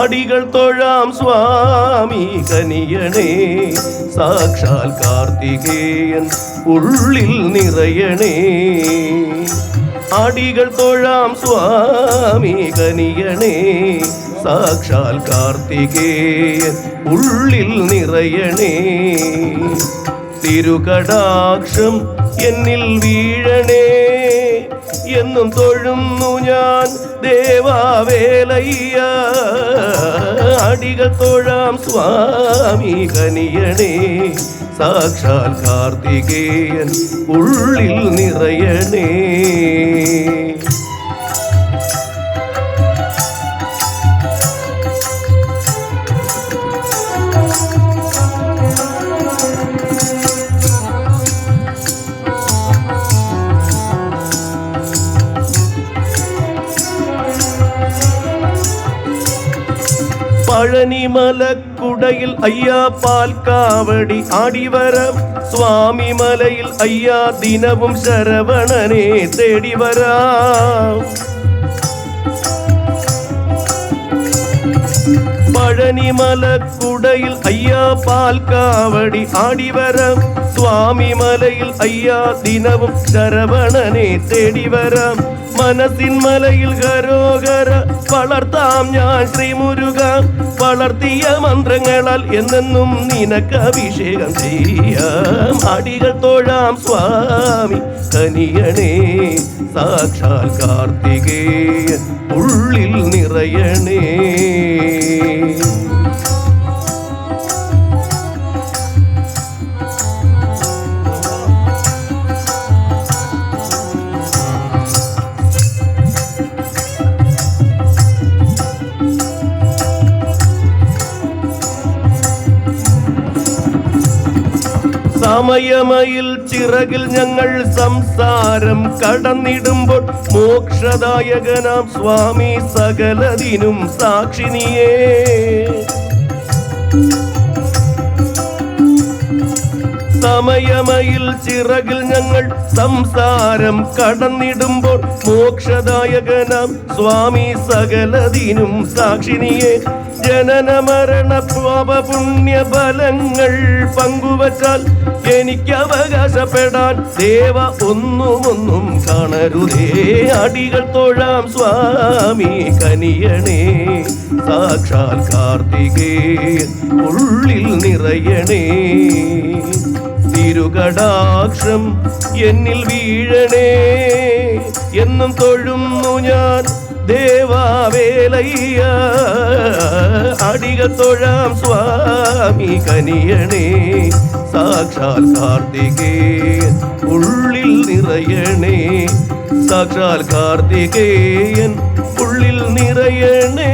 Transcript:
അടികൾ തൊഴാം സ്വാമി കനിയണേ. സാക്ഷാൽ കാർത്തികേയൻ ഉള്ളിൽ നിറയണേ. അടികൾ തൊഴാം സ്വാമി കനിയണേ. സാക്ഷാൽ കാർത്തികേയൻ ഉള്ളിൽ നിറയണേ. തിരുകടാക്ഷം എന്നിൽ വീഴണേ. എന്നും തൊഴുന്നു ഞാൻ ദേവാവേലയ്യ. അടികൾ തൊഴാം സ്വാമി കനിയണേ. സാക്ഷാൽ കാർത്തികേയൻ ഉള്ളിൽ നിറയണേ. பழனி மலக்குடையில் ஐயா பால் காவடி ஆடிவர சுவாமி மலையில் ஐயா தினமும் சரவணனே தேடி வரா பழனி மலக்குடையில் ஐயா பால் காவடி ஆடிவர சுவாமி மலையில் ஐயா தினமும் சரவணனே தேடி வர மலையில் கரோகர വളർത്താം ഞാൻ ശ്രീമുരുക. വളർത്തിയ മന്ത്രങ്ങളാൽ എന്നെന്നും നിനക്ക് അഭിഷേകം ചെയ്യാം. അടികൾ തോഴാം സ്വാമി കനിയണേ. സാക്ഷാൽ കാർത്തികേ ഉള്ളിൽ നിറയണേ. സമയമയിൽ ചിറകിൽ ഞങ്ങൾ സംസാരം കടന്നിടുമ്പോൾ മോക്ഷദായകനാം സ്വാമി സകലതിനും സാക്ഷിനിയേ. സമയമയിൽ ചിറകിൽ ഞങ്ങൾ സംസാരം കടന്നിടുമ്പോൾ മോക്ഷദായകനാം സ്വാമി സകലതിനും സാക്ഷിനിയെ. ജനന മരണ പാപപുണ്യ ഫലങ്ങൾ പങ്കുവച്ചാൽ എനിക്ക് അവകാശപ്പെടാൻ ദേവ ഒന്നും ഒന്നും കാണരുതേ. അടികൾ തൊഴാം സ്വാമി കനിയണേ. സാക്ഷാൽ കാർത്തികേ ഉള്ളിൽ നിറയണേ. തിരുകടാക്ഷം എന്നിൽ വീഴണേ. എന്നും തൊഴുന്നു ഞാൻ ദേവാവേലയ്യ. അടിക തൊഴാം സ്വാമി കനിയണേ. സാക്ഷാൽ കാർത്തികേയൻ ഉള്ളിൽ നിറയണേ. സാക്ഷാൽ കാർത്തികേയൻ ഉള്ളിൽ നിറയണേ.